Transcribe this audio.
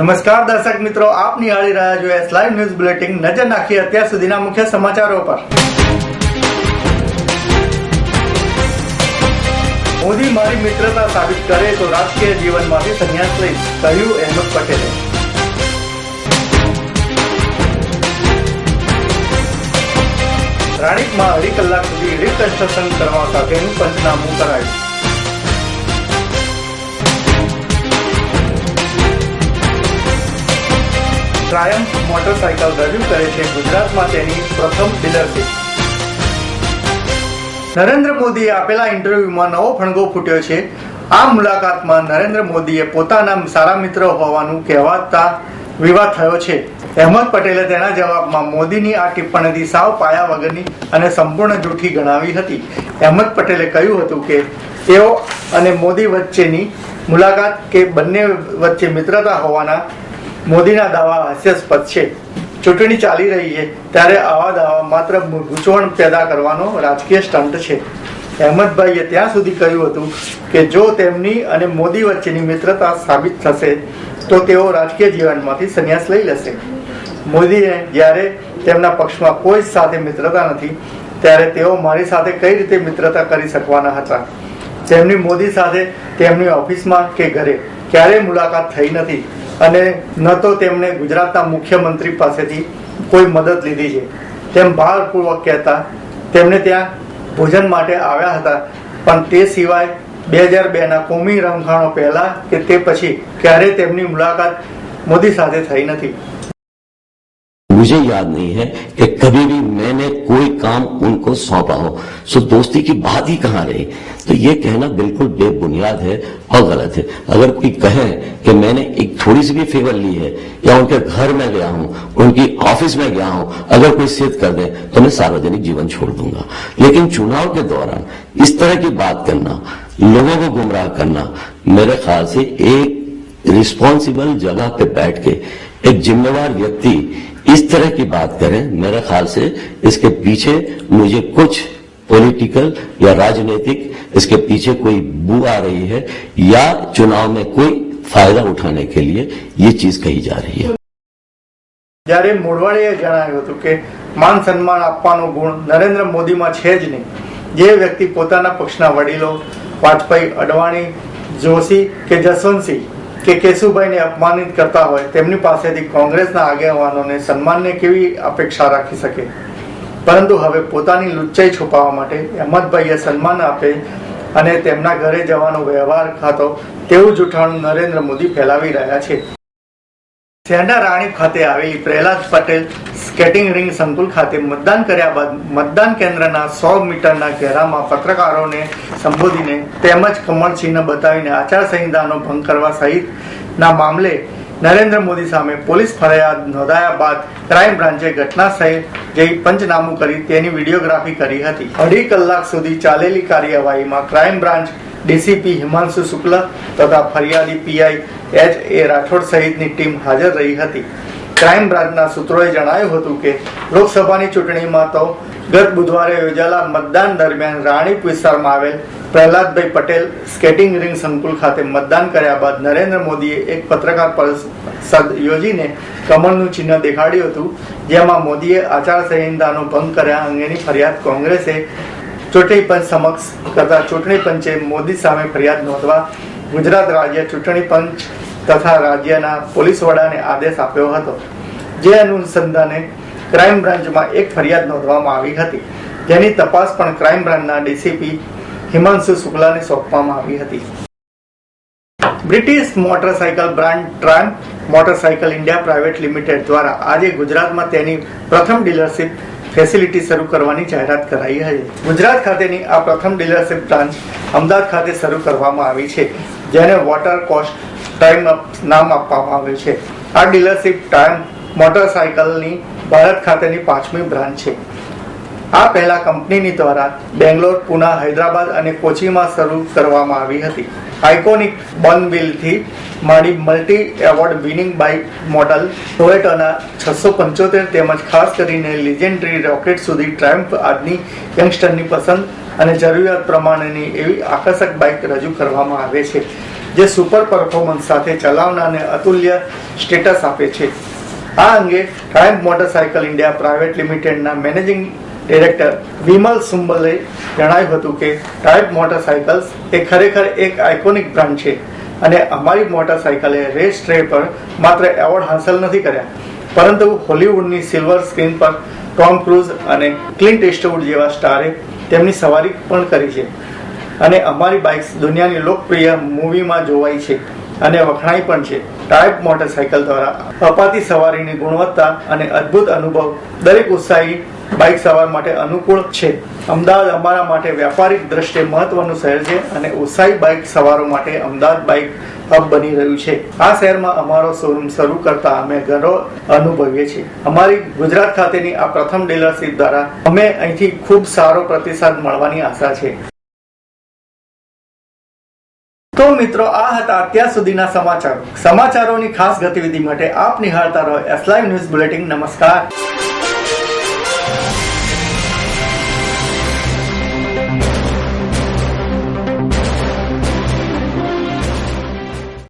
નમસ્કાર દર્શક મિત્રો, આપ નિહાળી રહ્યા છો એસ લાઈવ ન્યૂઝ બુલેટિન. નજર નાખી અત્યાર સુધીના મુખ્ય સમાચારો પર. મોદી મારી મિત્રતા સાબિત કરે તો રાજકીય જીવનમાંથી સંન્યાસ લઈશ કહ્યું અહેમદ પટેલે. રાણીકમાં અઢી કલાક સુધી રિકન્સ્ટ્રક્શન કરવા સાથેનું પંચનામું કરાયું. ટ્રાયમ્ફ મોટરસાયકલ રજૂ કરે છે ગુજરાતમાં તેની પ્રથમ ડીલરશીપ. નરેન્દ્ર મોદીએ આપેલા ઇન્ટરવ્યુમાં નવો ફણગો ફૂટ્યો છે. આ મુલાકાતમાં નરેન્દ્ર મોદીએ પોતાના સારા મિત્ર હોવાનું કહેવાતા વિવાદ થયો છે. અહેમદ પટેલે તેના જવાબમાં મોદીની આ ટિપ્પણીથી સાવ પાયા વગરની અને સંપૂર્ણ જૂઠી ગણાવી હતી. અહેમદ પટેલે કહ્યું હતું કે, તેઓ અને મોદી વચ્ચેની મુલાકાત કે બંને વચ્ચે મિત્રતા હોવાના મોદીના દાવા હાસ્યાસ્પદ છે. ચૂંટણી ચાલી રહી છે, ત્યારે આવા દાવા માત્ર ગૂંચવણ પેદા કરવાનો રાજકીય સ્ટન્ટ છે. અહેમદભાઈએ ત્યાં સુધી કહ્યું હતું કે જો તેમની અને મોદી વચ્ચેની મિત્રતા સાબિત થશે, તો તેઓ રાજકીય જીવનમાંથી સંન્યાસ લઈ લેશે. મોદીએ જ્યારે તેમના પક્ષમાં કોઈ સાથે મિત્રતા નથી, ત્યારે તેઓ મારી સાથે કઈ રીતે મિત્રતા કરી શકવાના હતા? તેમની મોદી સાથે તેમની ઓફિસમાં કે ઘરે ક્યારેય મુલાકાત થઈ નથી અને ન તો તેમણે ગુજરાતના મુખ્યમંત્રી પાસેથી કોઈ મદદ લીધી છે. તેમ ભારપૂર્વક કહેતા તેમને ત્યાં ભોજન માટે આવ્યા હતા. પણ તે સિવાય બે હજાર બેના કોમી રમખાણો પહેલાં કે તે પછી ક્યારેય તેમની મુલાકાત મોદી સાથે થઈ નથી. मुझे याद नहीं है कि कभी भी मैंने कोई काम उनको सौंपा हो। सो दोस्ती की बात ही कहाँ रही? तो ये कहना बिल्कुल बेबुनियाद है और गलत है। अगर कोई कहे कि मैंने एक थोड़ी सी भी फेवर ली है, या उनके घर में गया हूँ, उनकी ऑफ़िस में गया हूँ, अगर कोई सिद्ध कर दे तो मैं सार्वजनिक जीवन छोड़ दूँगा। लेकिन चुनाव के दौरान इस तरह की बात करना, लोगों को गुमराह करना, मेरे ख्याल से एक रिस्पॉन्सिबल जगह पे बैठ के एक जिम्मेवार व्यक्ति इस तरह की बात करें मेरे ख्याल से इसके पीछे मुझे कुछ पॉलिटिकल या राजनीतिक इसके पीछे कोई बू आ रही है या चुनाव में कोई फायदा उठाने के लिए ये चीज कही जा रही है જ્યારે મોડવાડીએ જણાવ્યું હતું કે માન સન્માન આપવાનો ગુણ નરેન્દ્ર મોદીમાં છે જ નહીં જે વ્યક્તિ પોતાના પક્ષના વડીલો વાજપેયી અડવાણી જોશી કે જસવંતસિંહ કે કેશુભાઈને અપમાનિત કરતા હોય, તેમની પાસેથી કોંગ્રેસના આગેવાનોને સન્માનને કેવી અપેક્ષા રાખી શકે? પરંતુ હવે પોતાની લુચ્ચાઈ છુપાવવા માટે અહેમદભાઈએ સન્માન આપે અને તેમના ઘરે જવાનો વ્યવહાર ખાતો તેવું જૂઠાણું નરેન્દ્ર મોદી ફેલાવી રહ્યા છે. શહેરના રાણીપ ખાતે આવેલી પ્રહલાદ પટેલ સ્કેટિંગ રિંગ સંકુલ ખાતે મતદાન કર્યા બાદ મતદાન કેન્દ્રના સો મીટરના ઘેરામાં પત્રકારોને સંબોધીને તેમજ કમળ ચિહ્ન બતાવીને આચારસંહિતાનો ભંગ કરવા સહિતના મામલે નરેન્દ્ર મોદી સામે પોલીસ ફરિયાદ નોંધાયા બાદ ક્રાઇમ બ્રાન્ચે ઘટના સ્થળે જઈ પંચનામું કરી તેની વિડીયોગ્રાફી કરી હતી. અઢી કલાક સુધી ચાલેલી કાર્યવાહીમાં crime branch DCP Himanshu Shukla તથા ફરિયાદી પીઆઈ એચ એ રાઠોડ સહિતની ટીમ હાજર રહી હતી. ક્રાઇમ બ્રાન્ચના સૂત્રોએ જણાવ્યું હતું કે, લોકસભાની ચૂંટણીમાં તો ગત બુધવારે યોજાયેલા મતદાન દરમિયાન રાણીપ વિસ્તારમાં આવેલ પ્રહલાદભાઈ પટેલ સ્કેટિંગ રિંગ સંકુલ ખાતે મતદાન કર્યા બાદ નરેન્દ્ર મોદીએ એક પત્રકાર પરિષદ યોજીને કમળનું ચિહ્ન દેખાડ્યું હતું, જેમાં મોદીએ આચારસંહિતાનો ભંગ કર્યા અંગેની ફરિયાદ કોંગ્રેસે ચૂંટણી પંચ સમક્ષ કરતા ચૂંટણી પંચે મોદી સામે ફરિયાદ નોંધવા ગુજરાત રાજ્ય ચૂંટણી પંચ તથા રાજ્યના પોલીસ વડાને આદેશ આપ્યો હતો. જે અનુસંધાને ક્રાઇમ બ્રાન્ચમાં એક ફરિયાદ નોંધવામાં આવી હતી. જેની તપાસ પણ ક્રાઇમ બ્રાન્ચના ડીસીપી હિમાંશુ શુક્લાને સોંપવામાં આવી હતી. British motorcycle brand ટ્રાન motorcycle India private limited દ્વારા આજે ગુજરાતમાં તેની પ્રથમ ડીલરશીપ ફેસિલિટી શરૂ કરવાની જાહેરાત કરાઈ હતી ગુજરાત ખાતેની આ પ્રથમ ડીલરશીપ બ્રાન્ચ અમદાવાદ ખાતે શરૂ કરવામાં આવી છે, જેને વોટર કોસ્ટ ટાઈમ નામ આપવામાં આવ્યું છે. આ ડીલરશીપ ટાઈમ મોટરસાયકલની ભારત ખાતેની પાંચમી બ્રાન્ચ છે. આ પહેલા કંપનીની દ્વારા બેંગ્લોર, પુના, હૈદરાબાદ અને કોચીમાં શરૂ કરવામાં આવી હતી. આઇકોનિક બનવિલથી મારી multi award winning bike model ટોયોટાના છસો પંચોતેર તેમજ ખાસ કરીને લિજેન્ડરી રોકેટ સુધી ટ્રાયમ્ફ આજની યંગસ્ટરની પસંદ અને જરૂરિયાત પ્રમાણેની એવી આકર્ષક બાઇક રજૂ કરવામાં આવે છે, જે સુપર પરફોર્મન્સ સાથે ચલાવનારને અતુલ્ય સ્ટેટસ આપે છે. આ અંગે ટ્રાયમ્ફ મોટરસાયકલ ઇન્ડિયા પ્રાઇવેટ લિમિટેડના મેનેજિંગ ડિરેક્ટર વિમલ સુંબલે જણાવ્યું હતું કે ટ્રાયમ્ફ મોટરસાયકલ્સ એ ખરેખર એક આઇકોનિક બ્રાન્ડ છે અને અમારી મોટરસાયકલે રેસ ટ્રે પર માત્ર એવોર્ડ હાંસલ નથી કર્યા. પરંતુ હોલિવૂડની સિલ્વર સ્ક્રીન પર ટોમ ક્રૂઝ અને ક્લિન્ટ ઇસ્ટવુડ જેવા સ્ટારે તેમની સવારી પણ કરી છે. અને અમારી બાઇક્સ દુનિયાની લોકપ્રિય મૂવીમાં જોવાઈ છે અને વખણાઈ પણ છે. ટાઈપ મોટરસાયકલ દ્વારા અપાતી સવારીની ગુણવત્તા અને અદ્ભુત અનુભવ દરેક ઉત્સાહી બાઇક સવાર માટે અનુકૂળ છે. અમદાવાદ અમારા માટે વ્યાપારિક દ્રષ્ટિએ મહત્વનું શહેર છે અને ઉત્સાહી બાઇક સવારો માટે અમદાવાદ બાઇક હબ બની રહ્યું છે. આ શહેરમાં અમારો શોરૂમ શરૂ કરતા અમે ગર્વ અનુભવીએ છીએ. અમારી ગુજરાત ખાતેની આ પ્રથમ ડીલરશીપ દ્વારા અમે અહીંથી ખૂબ સારો પ્રતિસાદ મળવાની આશા છે. તો મિત્રો, આ હતા અત્યાર સુધીના સમાચારો. સમાચારોની ખાસ ગતિવિધિ માટે આપ નિહાળતા રહો એસ લાઈવ ન્યૂઝ બુલેટિન નમસ્કાર. Bye.